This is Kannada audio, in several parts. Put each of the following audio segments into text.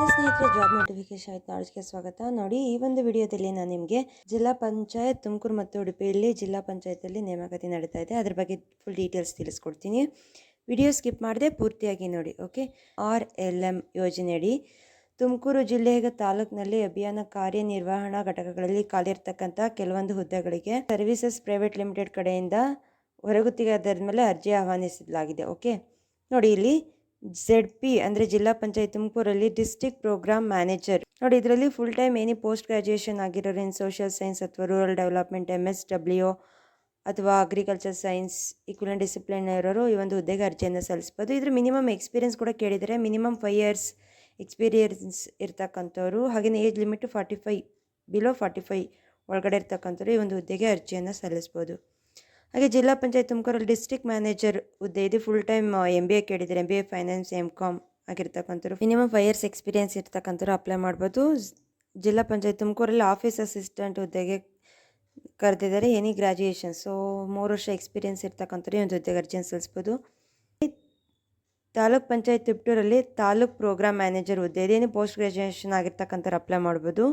ನಮಸ್ತೆ ಸ್ನೇಹಿತರೆ ಜಾಬ್ ನೋಟಿಫಿಕೇಶನ್ ಆಯ್ತು ನಾಳೆಗೆ ಸ್ವಾಗತ. ನೋಡಿ, ಈ ಒಂದು ವಿಡಿಯೋದಲ್ಲಿ ನಾನು ನಿಮಗೆ ಜಿಲ್ಲಾ ಪಂಚಾಯತ್ ತುಮಕೂರು ಮತ್ತು ಉಡುಪಿಯಲ್ಲಿ ಜಿಲ್ಲಾ ಪಂಚಾಯತಲ್ಲಿ ನೇಮಕಾತಿ ನಡೀತಾ ಇದೆ. ಅದ್ರ ಬಗ್ಗೆ ಫುಲ್ ಡೀಟೇಲ್ಸ್ ತಿಳಿಸ್ಕೊಡ್ತೀನಿ. ವಿಡಿಯೋ ಸ್ಕಿಪ್ ಮಾಡದೆ ಪೂರ್ತಿಯಾಗಿ ನೋಡಿ ಓಕೆ ಆರ್ ಎಲ್ ಎಂ ಯೋಜನೆಯಡಿ ತುಮಕೂರು ಜಿಲ್ಲೆಯ ತಾಲೂಕಿನಲ್ಲಿ ಅಭಿಯಾನ ಕಾರ್ಯನಿರ್ವಹಣಾ ಘಟಕಗಳಲ್ಲಿ ಖಾಲಿರ್ತಕ್ಕಂಥ ಕೆಲವೊಂದು ಹುದ್ದೆಗಳಿಗೆ ಸರ್ವಿಸಸ್ ಪ್ರೈವೇಟ್ ಲಿಮಿಟೆಡ್ ಕಡೆಯಿಂದ ಹೊರಗುತ್ತಿಗೆ ಮೇಲೆ ಅರ್ಜಿ ಆಹ್ವಾನಿಸಲಾಗಿದೆ ಓಕೆ ನೋಡಿ, ಇಲ್ಲಿ ಝೆಡ್ ಪಿ ಅಂದರೆ ಜಿಲ್ಲಾ ಪಂಚಾಯತ್ ತುಮಕೂರಲ್ಲಿ ಡಿಸ್ಟಿಕ್ ಪ್ರೋಗ್ರಾಮ್ ಮ್ಯಾನೇಜರ್. ನೋಡಿ, ಇದರಲ್ಲಿ full time any post graduation ಆಗಿರೋರು ಇನ್ ಸೋಷಿಯಲ್ ಸೈನ್ಸ್ ಅಥವಾ rural development M S W ಅಥವಾ ಅಗ್ರಿಕಲ್ಚರ್ ಸೈನ್ಸ್ ಈಕ್ವಲೆಂಟ್ ಡಿಸಿಪ್ಲಿನ್ ಇರೋರು ಈ ಒಂದು ಹುದ್ದೆಗೆ ಅರ್ಜಿಯನ್ನು ಸಲ್ಲಿಸ್ಬೋದು. ಇದ್ರ ಮಿನಿಮಮ್ ಎಕ್ಸ್ಪೀರಿಯನ್ಸ್ ಕೂಡ ಕೇಳಿದರೆ ಮಿನಿಮಮ್ ಫೈವ್ ಇಯರ್ಸ್ ಎಕ್ಸ್ಪೀರಿಯನ್ಸ್ ಇರ್ತಕ್ಕಂಥವ್ರು ಹಾಗೆಯೇ age limit forty five below forty five ಒಳಗಡೆ ಇರ್ತಕ್ಕಂಥವ್ರು ಈ ಒಂದು ಹುದ್ದೆಗೆ ಅರ್ಜಿಯನ್ನು ಸಲ್ಲಿಸ್ಬೋದು. ಹಾಗೆ ಜಿಲ್ಲಾ ಪಂಚಾಯತ್ ತುಮಕೂರಲ್ಲಿ ಡಿಸ್ಟ್ರಿಕ್ಟ್ ಮ್ಯಾನೇಜರ್ ಹುದ್ದೆ ಇದೆ. Full time M B A ಕೇಳಿದ್ದಾರೆ. M B A finance M com ಆಗಿರ್ತಕ್ಕಂಥವ್ರು. Minimum five years experience ಇರ್ತಕ್ಕಂಥವ್ರು ಅಪ್ಲೈ ಮಾಡ್ಬೋದು. ಜಿಲ್ಲಾ ಪಂಚಾಯತ್ ತುಮಕೂರಲ್ಲಿ ಆಫೀಸ್ ಅಸಿಸ್ಟೆಂಟ್ ಹುದ್ದೆಗೆ ಕರೆದಿದ್ದಾರೆ. ಎನಿ ಗ್ರಾಜುಯೇಷನ್ ಸೊ ಮೂರು ವರ್ಷ ಎಕ್ಸ್ಪೀರಿಯನ್ಸ್ ಇರ್ತಕ್ಕಂಥವ್ರು ಈ ಒಂದು ಹುದ್ದೆಗೆ ಅರ್ಜಿಯನ್ನು ಸಲ್ಲಿಸ್ಬೋದು. ತಾಲೂಕ್ ಪಂಚಾಯತ್ ತಿಪ್ಟೂರಲ್ಲಿ ತಾಲೂಕ್ ಪ್ರೋಗ್ರಾಮ್ ಮ್ಯಾನೇಜರ್ ಹುದ್ದೆ ಇದೇನು ಪೋಸ್ಟ್ ಗ್ರ್ಯಾಜುಯೇಷನ್ ಆಗಿರ್ತಕ್ಕಂಥವ್ರು ಅಪ್ಲೈ ಮಾಡ್ಬೋದು.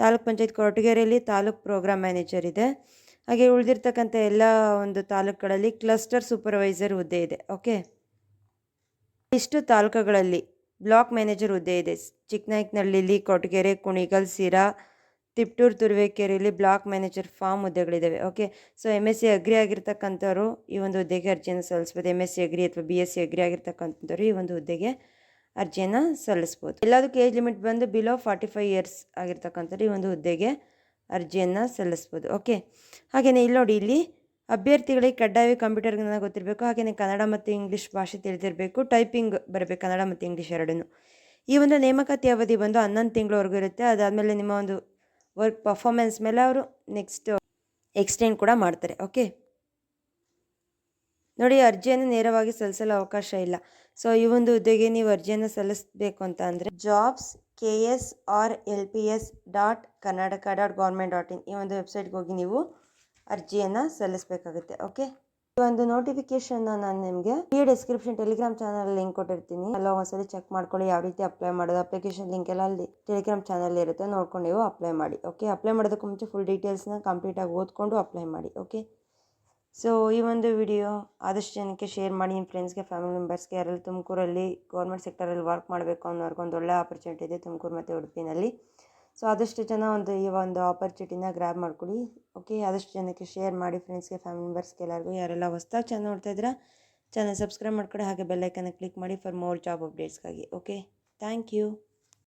ತಾಲೂಕ್ ಪಂಚಾಯತ್ ಕೊರಟಗೆರೆಯಲ್ಲಿ ತಾಲೂಕ್ ಪ್ರೋಗ್ರಾಮ್ ಮ್ಯಾನೇಜರ್ ಇದೆ. ಹಾಗೆ ಉಳಿದಿರ್ತಕ್ಕಂಥ ಎಲ್ಲ ಒಂದು ತಾಲೂಕುಗಳಲ್ಲಿ ಕ್ಲಸ್ಟರ್ ಸೂಪರ್ವೈಸರ್ ಹುದ್ದೆ ಇದೆ ಓಕೆ ಇಷ್ಟು ತಾಲೂಕುಗಳಲ್ಲಿ ಬ್ಲಾಕ್ ಮ್ಯಾನೇಜರ್ ಹುದ್ದೆ ಇದೆ. ಚಿಕ್ಕನಾಯಕನಹಳ್ಳಿಲಿ ಕೊಟ್ಟಗೆರೆ ಕುಣಿಗಲ್ ಸಿರಾ ತಿಪ್ಟೂರು, ತುರುವೇಕೆರೆಯಲ್ಲಿ block manager farm ಹುದ್ದೆಗಳಿದ್ದಾವೆ okay so M S C agri ಆಗಿರ್ತಕ್ಕಂಥವ್ರು ಈ ಒಂದು ಹುದ್ದೆಗೆ ಅರ್ಜಿಯನ್ನು ಸಲ್ಲಿಸ್ಬೋದು. ಎಂ ಎಸ್ ಸಿ ಅಗ್ರಿ ಅಥವಾ ಬಿ ಎಸ್ ಸಿ ಅಗ್ರಿ ಆಗಿರ್ತಕ್ಕಂಥವ್ರು ಈ ಒಂದು ಹುದ್ದೆಗೆ ಅರ್ಜಿಯನ್ನು ಸಲ್ಲಿಸ್ಬೋದು. ಎಲ್ಲದಕ್ಕೂ ಏಜ್ ಲಿಮಿಟ್ ಬಂದು ಬಿಲೋ ಫಾರ್ಟಿ ಫೈವ್ ಇಯರ್ಸ್ ಆಗಿರ್ತಕ್ಕಂಥವ್ರು ಈ ಒಂದು ಹುದ್ದೆಗೆ ಅರ್ಜಿಯನ್ನು ಸಲ್ಲಿಸ್ಬೋದು. ಓಕೆ? ಹಾಗೆಯೇ ಇಲ್ಲಿ ನೋಡಿ, ಇಲ್ಲಿ ಅಭ್ಯರ್ಥಿಗಳಿಗೆ ಕಡ್ಡಾಯ ಕಂಪ್ಯೂಟರ್ ಜ್ಞಾನ ಗೊತ್ತಿರಬೇಕು ಹಾಗೆಯೇ ಕನ್ನಡ ಮತ್ತು ಇಂಗ್ಲೀಷ್ ಭಾಷೆ ತಿಳಿದಿರಬೇಕು, ಟೈಪಿಂಗ್ ಬರಬೇಕು, ಕನ್ನಡ ಮತ್ತು ಇಂಗ್ಲೀಷ್ ಎರಡೂ ಈ ಒಂದು ನೇಮಕಾತಿ ಅವಧಿ ಬಂದು ಹನ್ನೊಂದು ತಿಂಗಳವರೆಗೂ ಇರುತ್ತೆ, ಅದಾದಮೇಲೆ ನಿಮ್ಮ ಒಂದು ವರ್ಕ್ ಪರ್ಫಾರ್ಮೆನ್ಸ್ ಮೇಲೆ ಅವರು ನೆಕ್ಸ್ಟ್ ಎಕ್ಸ್ಟೆಂಡ್ ಕೂಡ ಮಾಡ್ತಾರೆ, ಓಕೆ? ನೋಡಿ, ಅರ್ಜಿಯನ್ನು ನೇರವಾಗಿ ಸಲ್ಲಿಸಲು ಅವಕಾಶ ಇಲ್ಲ. ಸೊ, ಈ ಒಂದು ಹುದ್ದೆಗೆ ನೀವು ಅರ್ಜಿಯನ್ನು ಸಲ್ಲಿಸಬೇಕು ಅಂತ ಅಂದರೆ, jobs K S R L P S dot Karnataka dot government dot in ಈ ಒಂದು ವೆಬ್ಸೈಟ್ಗೆ ಹೋಗಿ ನೀವು ಅರ್ಜಿಯನ್ನು ಸಲ್ಲಿಸಬೇಕಾಗುತ್ತೆ, ಓಕೆ? ಈ ಒಂದು ನೋಟಿಫಿಕೇಶನ್ ನಾನು ನಿಮಗೆ ಈ ಡಿಸ್ಕ್ರಿಪ್ಷನ್ ಟೆಲಿಗ್ರಾಮ್ ಚಾನಲ್ ಲಿಂಕ್ ಕೊಟ್ಟಿರ್ತೀನಿ. ಅಲ್ಲ ಒಂದ್ಸಲಿ ಚೆಕ್ ಮಾಡ್ಕೊಳ್ಳಿ ಯಾವ ರೀತಿ ಅಪ್ಲೈ ಮಾಡೋದು. ಅಪ್ಲಿಕೇಶನ್ ಲಿಂಕ್ ಎಲ್ಲ ಅಲ್ಲಿ ಟೆಲಿಗ್ರಾಮ್ ಚಾನಲ್ ಇರುತ್ತೆ. ನೋಡ್ಕೊಂಡು ನೀವು ಅಪ್ಲೈ ಮಾಡಿ, ಓಕೆ? ಅಪ್ಲೈ ಮಾಡೋದಕ್ಕೂ ಮುಂಚೆ ಫುಲ್ ಡೀಟೇಲ್ಸ್ನ ಕಂಪ್ಲೀಟಾಗಿ ಓದ್ಕೊಂಡು ಅಪ್ಲೈ ಮಾಡಿ, ಓಕೆ? ಸೊ ಈ ಒಂದು ವಿಡಿಯೋ ಆದಷ್ಟು ಜನಕ್ಕೆ ಶೇರ್ ಮಾಡಿ ನಿಮ್ಮ ಫ್ರೆಂಡ್ಸ್ಗೆ ಫ್ಯಾಮಿಲಿ ಮೆಂಬರ್ಸ್ಗೆ ಯಾರಲ್ಲಿ ತುಮಕೂರಲ್ಲಿ ಗೌರ್ಮೆಂಟ್ ಸೆಕ್ಟರಲ್ಲಿ ವರ್ಕ್ ಮಾಡಬೇಕು ಅನ್ನೋರ್ಗೆ ಒಂದು ಒಳ್ಳೆ ಆಪರ್ಚುನಿಟಿ ಇದೆ ತುಮಕೂರು ಮತ್ತು ಉಡುಪಿನಲ್ಲಿ. ಸೊ ಆದಷ್ಟು ಜನ ಒಂದು ಈ ಒಂದು ಆಪರ್ಚುನಿಟಿನ ಗ್ರ್ಯಾಬ್ ಮಾಡ್ಕೊಳ್ಳಿ ಓಕೆ ಆದಷ್ಟು ಜನಕ್ಕೆ ಶೇರ್ ಮಾಡಿ ಫ್ರೆಂಡ್ಸ್ಗೆ ಫ್ಯಾಮಿಲಿ ಮೆಂಬರ್ಸ್ಗೆ ಎಲ್ಲರಿಗೂ. ಯಾರೆಲ್ಲ ಹೊಸ್ದಾಗಿ ನೋಡ್ತಾ ಇದ್ದೀರಾ ಚಾನಲ್ ಸಬ್ಸ್ಕ್ರೈಬ್ ಮಾಡ್ಕೊಳ್ಳಿ ಹಾಗೆ ಬೆಲ್ಲೈಕನ್ನ ಕ್ಲಿಕ್ ಮಾಡಿ ಫಾರ್ ಮೋರ್ ಜಾಬ್ ಅಪ್ಡೇಟ್ಸ್ಗಾಗಿ ಓಕೆ ಥ್ಯಾಂಕ್ ಯು